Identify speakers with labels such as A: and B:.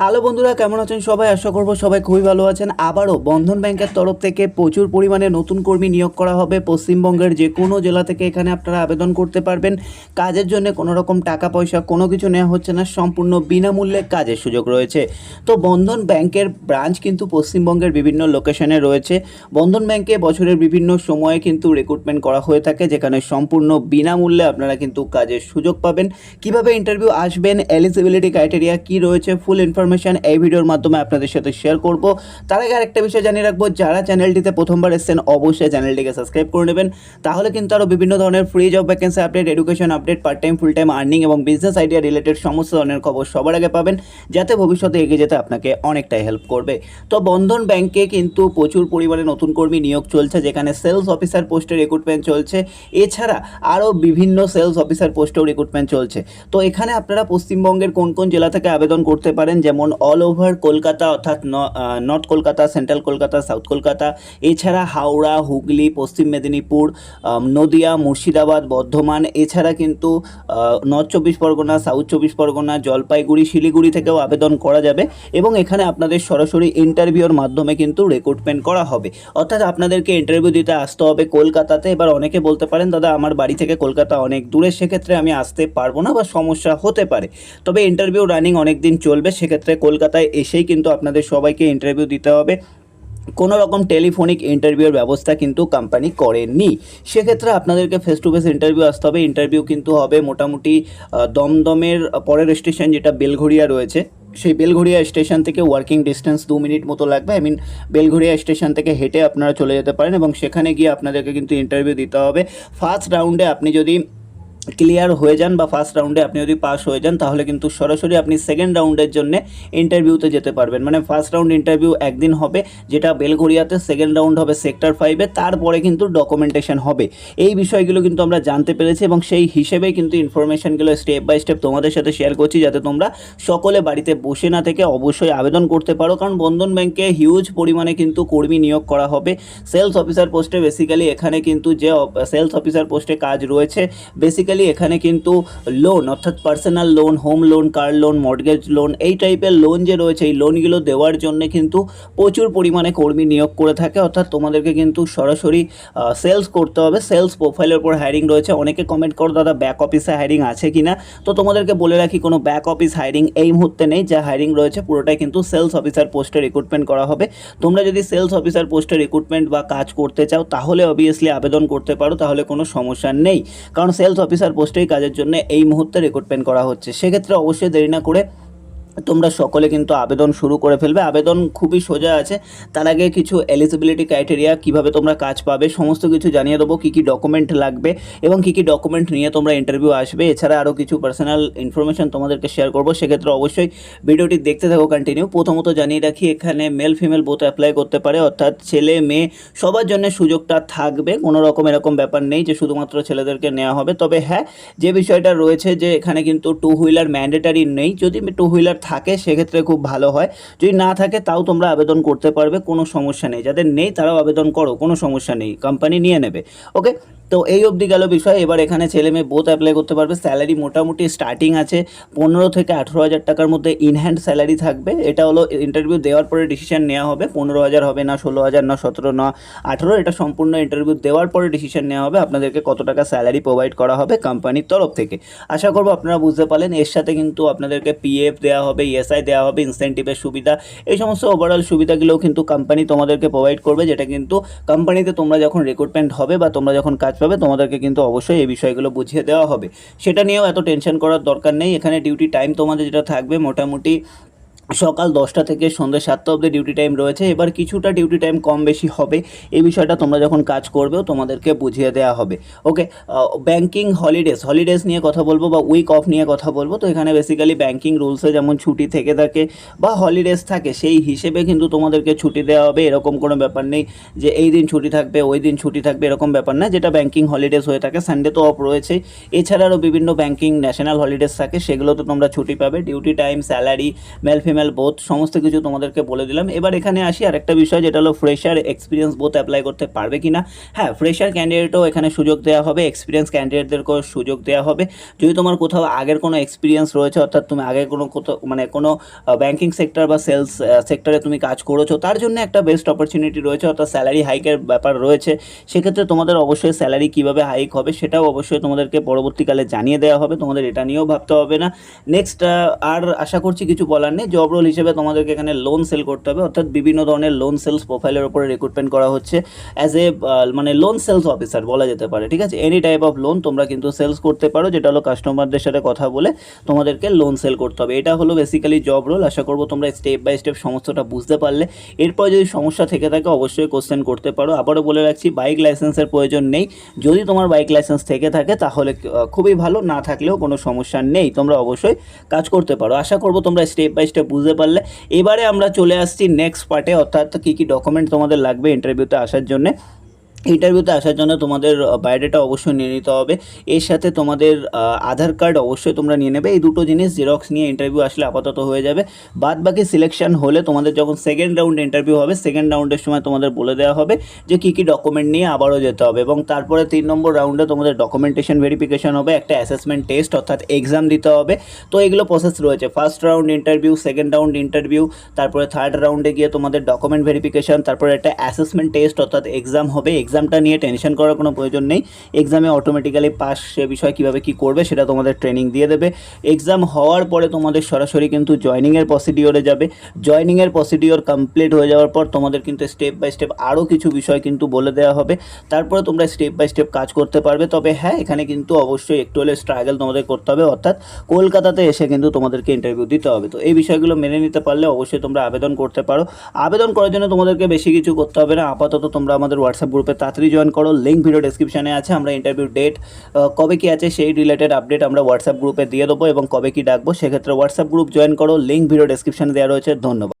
A: Hello বন্ধুরা, কেমন আছেন সবাই? আশা করব সবাই খুবই ভালো আছেন। আবারও বন্ধন ব্যাংকের তরফ থেকে প্রচুর পরিমাণে নতুন কর্মী নিয়োগ করা হবে। পশ্চিমবঙ্গের যে কোনো জেলা থেকে এখানে আপনারা আবেদন করতে পারবেন। কাজের জন্য কোনো রকম টাকা পয়সা, কোনো কিছু নেওয়া হচ্ছে না। সম্পূর্ণ বিনামূল্যে কাজের সুযোগ রয়েছে। তো বন্ধন ব্যাংকের ব্রাঞ্চ কিন্তু পশ্চিমবঙ্গের বিভিন্ন লোকেশনে রয়েছে। বন্ধন ব্যাংকে বছরের বিভিন্ন সময়ে কিন্তু রিক্রুটমেন্ট করা হয়ে থাকে, যেখানে সম্পূর্ণ বিনামূল্যে আপনারা কিন্তু কাজের সুযোগ পাবেন। কীভাবে ইন্টারভিউ আসবেন এলিজিবিলিটি ক্রাইটেরিয়া কি রয়েছে ফুল ইনফরমেশন এই ভিডিওর মাধ্যমে আপনাদের সাথে শেয়ার করব। তার আগে আরেকটা বিষয় জানিয়ে রাখব, যারা চ্যানেলটিতে প্রথমবার এসেছেন, অবশ্যই চ্যানেলটিকে সাবস্ক্রাইব করে নেবেন। তাহলে কিন্তু আরও বিভিন্ন ধরনের free job vacancy update education update part time full time earning এবং বিজনেস আইডিয়া রিলেটেড সমস্ত ধরনের খবর সবার আগে পাবেন, যাতে ভবিষ্যতে এগিয়ে যেতে আপনাকে অনেকটাই হেল্প করবে। তো বন্ধন ব্যাংকে কিন্তু প্রচুর পরিমাণে নতুন কর্মী নিয়োগ চলছে, যেখানে সেলস অফিসার পোস্টে রিক্রুটমেন্ট চলছে। এছাড়া আরও বিভিন্ন সেলস অফিসার পোস্টেও রিক্রুটমেন্ট চলছে। তো এখানে আপনারা পশ্চিমবঙ্গের কোন কোন জেলা থেকে আবেদন করতে পারেন, যেমন অল ওভার কলকাতা অর্থাৎ north Kolkata central Kolkata south Kolkata, এছাড়া হাওড়া, হুগলি, পশ্চিম মেদিনীপুর নদিয়া, মুর্শিদাবাদ, বর্ধমান, এছাড়া কিন্তু নর্থ চব্বিশ পরগনা সাউথ চব্বিশ পরগনা, জলপাইগুড়ি, শিলিগুড়ি থেকেও আবেদন করা যাবে এবং এখানে আপনাদের সরাসরি ইন্টারভিউর মাধ্যমে কিন্তু রিক্রুটমেন্ট করা হবে। অর্থাৎ আপনাদেরকে ইন্টারভিউ দিতে আসতে হবে কলকাতাতে। এবার অনেকে বলতে পারেন, দাদা, আমার বাড়ি থেকে কলকাতা অনেক দূরে, সেক্ষেত্রে আমি আসতে পারব না বা সমস্যা হতে পারে। তবে ইন্টারভিউ রানিং অনেক দিন চলবে, সেক্ষেত্রে কলকাতায় এসেই কিন্তু আপনাদের সবাইকে ইন্টারভিউ দিতে হবে। কোনো রকম টেলিফোনিক ইন্টারভিউর ব্যবস্থা কিন্তু কোম্পানি করেনি সেক্ষেত্রে আপনাদেরকে ফেস টু ফেস ইন্টারভিউ আসতে হবে। ইন্টারভিউ কিন্তু হবে মোটামুটি দমদমের পরের স্টেশন যেটা বেলঘড়িয়া রয়েছে। সেই বেলঘড়িয়া স্টেশন থেকে ওয়ার্কিং ডিস্টেন্স দু মিনিট মতো লাগবে। আই মিন বেলঘড়িয়া স্টেশন থেকে হেঁটে আপনারা চলে যেতে পারেন এবং সেখানে গিয়ে আপনাদেরকে কিন্তু ইন্টারভিউ দিতে হবে। ফার্স্ট রাউন্ডে আপনি যদি ক্লিয়ার হয়ে যান বা ফার্স্ট রাউন্ডে আপনি যদি পাস হয়ে যান, তাহলে কিন্তু সরাসরি আপনি সেকেন্ড রাউন্ডের জন্য ইন্টারভিউতে যেতে পারবেন। মানে ফার্স্ট রাউন্ড ইন্টারভিউ একদিন হবে, যেটা বেলঘড়িয়াতে সেকেন্ড রাউন্ড হবে সেক্টর ফাইভে তারপরে কিন্তু ডকুমেন্টেশন হবে। এই বিষয়গুলো কিন্তু আমরা জানতে পেরেছি এবং সেই হিসেবেই কিন্তু ইনফরমেশনগুলো স্টেপ বাই স্টেপ তোমাদের সাথে শেয়ার করছি, যাতে তোমরা সকলে বাড়িতে বসে না থেকে অবশ্যই আবেদন করতে পারো। কারণ বন্ধন ব্যাংকে হিউজ পরিমাণে কিন্তু কর্মী নিয়োগ করা হবে। সেলস অফিসার পোস্টে বেসিক্যালি এখানে কিন্তু যে সেলস অফিসার পোস্টে কাজ রয়েছে বেসিক্যালি এখানে কিন্তু লোন অর্থাৎ personal loan home loan car loan mortgage loan এই টাইপের লোন যে রয়েছে, এই লোনগুলো দেওয়ার জন্য কিন্তু প্রচুর পরিমাণে কর্মী নিয়োগ করে থাকে। অর্থাৎ তোমাদেরকে কিন্তু সরাসরি সেলস করতে হবে। সেলস প্রোফাইলের উপর হায়ারিং রয়েছে। অনেকে কমেন্ট করো, দাদা ব্যাক অফিসে হায়ারিং আছে কি না তো তোমাদেরকে বলে রাখি, কোনো ব্যাক অফিস হায়ারিং এই মুহূর্তে নেই। যা হায়ারিং রয়েছে, পুরোটাই কিন্তু সেলস অফিসার পোস্টে রিক্রুটমেন্ট করা হবে। তোমরা যদি সেলস অফিসার পোস্টে রিক্রুটমেন্ট বা কাজ করতে চাও, তাহলে অবভিয়াসলি আবেদন করতে পারো। তাহলে কোনো সমস্যা নেই। কারণ সেলস অফিসার পোস্টেই কাজের জন্য এই মুহূর্তে রিক্রুটমেন্ট করা হচ্ছে। সেক্ষেত্রে অবশ্যই দেরি না করে তোমরা সকলে কিন্তু আবেদন শুরু করে ফেলবে। আবেদন খুবই সোজা আছে। তার আগে কিছু এলিজিবিলিটি ক্রাইটেরিয়া কীভাবে তোমরা কাজ পাবে, সমস্ত কিছু জানিয়ে দেবো, কী কী ডকুমেন্ট লাগবে এবং কী কী ডকুমেন্ট নিয়ে তোমরা ইন্টারভিউ আসবে। এছাড়া আরও কিছু পার্সোনাল ইনফরমেশন তোমাদেরকে শেয়ার করব। সেক্ষেত্রে অবশ্যই ভিডিওটি দেখতে থাকো কন্টিনিউ প্রথমত জানিয়ে রাখি, এখানে মেল ফিমেল বোথ অ্যাপ্লাই করতে পারে। অর্থাৎ ছেলে, মেয়ে, সবার জন্য সুযোগটা থাকবে। কোনো রকম এরকম ব্যাপার নেই যে শুধুমাত্র ছেলেদেরকে নেওয়া হবে। তবে হ্যাঁ যে বিষয়টা রয়েছে যে এখানে কিন্তু টু হুইলার ম্যান্ডেটারি নেই। যদি টু হুইলার থাকে, সেক্ষেত্রে খুব ভালো হয়। যদি না থাকে, তাও তোমরা আবেদন করতে পারবে, কোনো সমস্যা নেই। যাদের নেই, তারাও আবেদন করো, কোনো সমস্যা নেই। কোম্পানি নিয়ে নেবে ওকে তো এই অবধি গেল বিষয়। এবার এখানে ছেলে মেয়ে বোথ অ্যাপ্লাই করতে পারবে। স্যালারি মোটামুটি স্টার্টিং আছে। পনেরো থেকে আঠেরো হাজার টাকার মধ্যে ইনহ্যান্ড স্যালারি থাকবে। এটা হলো ইন্টারভিউ দেওয়ার পরে ডিসিশন নেওয়া হবে। পনেরো হাজার হবে না, ষোলো হাজার না, সতেরো না, আঠেরো। এটা সম্পূর্ণ ইন্টারভিউ দেওয়ার পরে ডিসিশন নেওয়া হবে। আপনাদেরকে কত টাকা স্যালারি প্রোভাইড করা হবে কোম্পানির তরফ থেকে। আশা করব আপনারা বুঝতে পারলেন। এর সাথে কিন্তু আপনাদেরকে পিএফ দেওয়া হবে ইএসআই দেওয়া হবে ইনসেন্টিভের সুবিধা। এই সমস্ত ওভারঅল সুবিধাগুলোও কিন্তু কোম্পানি তোমাদেরকে প্রোভাইড করবে। যেটা কিন্তু কোম্পানিতে তোমরা যখন রিক্রুটমেন্ট হবে বা তোমরা যখন কাজ পাবে তোমাদেরকে কিন্তু অবশ্যই এই বিষয়গুলো বুঝিয়ে দেওয়া হবে। সেটা নিয়েও এত টেনশন করার দরকার নেই। এখানে ডিউটি টাইম তোমাদের যেটা থাকবে, মোটামুটি সকাল দশটা থেকে সন্ধ্যে সাতটা অবধি ডিউটি টাইম রয়েছে। এবার কিছুটা ডিউটি টাইম কম বেশি হবে। এই বিষয়টা তোমরা যখন কাজ করবেও তোমাদেরকে বুঝিয়ে দেওয়া হবে। ওকে ব্যাংকিং হলিডেজ হলিডেজ নিয়ে কথা বলব বা উইক অফ নিয়ে কথা বলব। তো এখানে বেসিক্যালি ব্যাংকিং রুলসে যেমন ছুটি থেকে থাকে বা হলিডেজ থাকে, সেই হিসেবে কিন্তু তোমাদেরকে ছুটি দেওয়া হবে। এরকম কোনো ব্যাপার নেই যে এই দিন ছুটি থাকবে, ওই দিন ছুটি থাকবে, এরকম ব্যাপার না। যেটা ব্যাংকিং হলিডেজ হয়ে থাকে সানডে তো অফ রয়েছে। এছাড়া আরও বিভিন্ন ব্যাংকিং ন্যাশনাল হলিডেজ থাকে, সেগুলোতে তোমরা ছুটি পাবে। Duty time salary male female both সমস্ত কিছু তোমাদেরকে বলে দিলাম। এবার এখানে আসি আর একটা বিষয় যেটা হলো ফ্রেশার এক্সপিরিয়েন্স বোথ অ্যাপ্লাই করতে পারবে কি না হ্যাঁ ফ্রেশার ক্যান্ডিডেটও এখানে সুযোগ দেওয়া হবে এক্সপিরিয়েন্স ক্যান্ডিডেটদেরকেও সুযোগ দেওয়া হবে। যদি তোমার কোথাও আগের কোনো এক্সপিরিয়েন্স রয়েছে, অর্থাৎ তুমি আগে কোনো কোথাও মানে কোনো ব্যাঙ্কিং সেক্টর বা সেলস সেক্টরে তুমি কাজ করেছ, তার জন্য একটা বেস্ট অপরচুনিটি রয়েছে, অর্থাৎ স্যালারি হাইকের ব্যাপার রয়েছে। সেক্ষেত্রে তোমাদের অবশ্যই স্যালারি কীভাবে হাইক হবে, সেটাও অবশ্যই তোমাদেরকে পরবর্তীকালে জানিয়ে দেওয়া হবে, তোমাদের এটা নিয়েও ভাবতে হবে না। নেক্সট আর আশা করছি কিছু বলার নেই জব রোল হিসেবে তোমাদেরকে এখানে লোন সেল করতে হবে। অর্থাৎ বিভিন্ন ধরনের লোন সেলস প্রোফাইলের উপরে রিক্রুটমেন্ট করা হচ্ছে অ্যাজ এ মানে লোন সেলস অফিসার বলা যেতে পারে, ঠিক আছে? এনি টাইপ অফ লোন তোমরা কিন্তু সেলস করতে পারো, যেটা হলো কাস্টমারদের সাথে কথা বলে তোমাদেরকে লোন সেল করতে হবে। এটা হলো বেসিক্যালি জব রোল আশা করব তোমরা স্টেপ বাই স্টেপ সমস্তটা বুঝতে পারলে। এরপর যদি সমস্যা থেকে থাকে, অবশ্যই কোশ্চেন করতে পারো। আবারও বলে রাখছি বাইক লাইসেন্সের প্রয়োজন নেই। যদি তোমার বাইক লাইসেন্স থেকে থাকে, তাহলে খুবই ভালো। না থাকলেও কোনো সমস্যা নেই। তোমরা অবশ্যই কাজ করতে পারো। আশা করব তোমরা স্টেপ বাই স্টেপ বুঝতে পারলে। এবারে আমরা চলে আসছি নেক্সট পার্টে অর্থাৎ কী কী ডকুমেন্ট তোমাদের লাগবে ইন্টারভিউতে আসার জন্য। ইন্টারভিউতে আসার জন্য তোমাদের বায়োডাটা অবশ্যই নিয়ে নিতে হবে। এর সাথে তোমাদের আধার কার্ড অবশ্যই তোমরা নিয়ে নেবে। এই দুটো জিনিস জেরক্স নিয়ে ইন্টারভিউ আসলে আপাতত হয়ে যাবে। বাদ বাকি সিলেকশন হলে তোমাদের যখন সেকেন্ড রাউন্ড ইন্টারভিউ হবে সেকেন্ড রাউন্ডের সময় তোমাদের বলে দেওয়া হবে যে কী কী ডকুমেন্ট নিয়ে আবারও যেতে হবে এবং তারপরে তিন নম্বর রাউন্ডে তোমাদের ডকুমেন্টেশন ভেরিফিকেশন হবে, একটা অ্যাসেসমেন্ট টেস্ট অর্থাৎ এক্সাম দিতে হবে। তো এগুলো প্রসেস রয়েছে। First round interview second round interview তারপরে থার্ড রাউন্ডে গিয়ে তোমাদের ডকুমেন্ট ভেরিফিকেশন তারপরে একটা অ্যাসেসমেন্ট টেস্ট অর্থাৎ এক্সাম হবে। এক্সামটা নিয়ে টেনশন করার কোনো প্রয়োজন নেই। এক্সামে অটোমেটিক্যালি পাস সে বিষয়ে কীভাবে কী করবে সেটা তোমাদের ট্রেনিং দিয়ে দেবে। এক্সাম হওয়ার পরে তোমাদের সরাসরি কিন্তু জয়নিংয়ের প্রসিডিওরে যাবে। জয়নিংয়ের প্রসিডিওর কমপ্লিট হয়ে যাওয়ার পর তোমাদের কিন্তু স্টেপ বাই স্টেপ আরও কিছু বিষয় কিন্তু বলে দেওয়া হবে। তারপরে তোমরা স্টেপ বাই স্টেপ কাজ করতে পারবে। তবে হ্যাঁ এখানে কিন্তু অবশ্যই একটু হলে স্ট্রাগল তোমাদের করতে হবে। অর্থাৎ কলকাতাতে এসে কিন্তু তোমাদেরকে ইন্টারভিউ দিতে হবে। তো এই বিষয়গুলো মেনে নিতে পারলে অবশ্যই তোমরা আবেদন করতে পারো। আবেদন করার জন্য তোমাদেরকে বেশি কিছু করতে হবে না। আপাতত তোমরা আমাদের হোয়াটসঅ্যাপ গ্রুপে তাড়াতাড়ি জয়েন করো। লিঙ্ক ভিডিও ডিসক্রিপশানে আছে, আমরা ইন্টারভিউ ডেট কবে কি আছে সেই রিলেটেড আপডেট আমরা হোয়াটসঅ্যাপ গ্রুপে দিয়ে দেবো এবং কবে কি ডাকবো, সেক্ষেত্রে হোয়াটসঅ্যাপ গ্রুপ জয়েন করো। লিঙ্ক ভিডিও ডিসক্রিপশানে দেওয়া রয়েছে। ধন্যবাদ।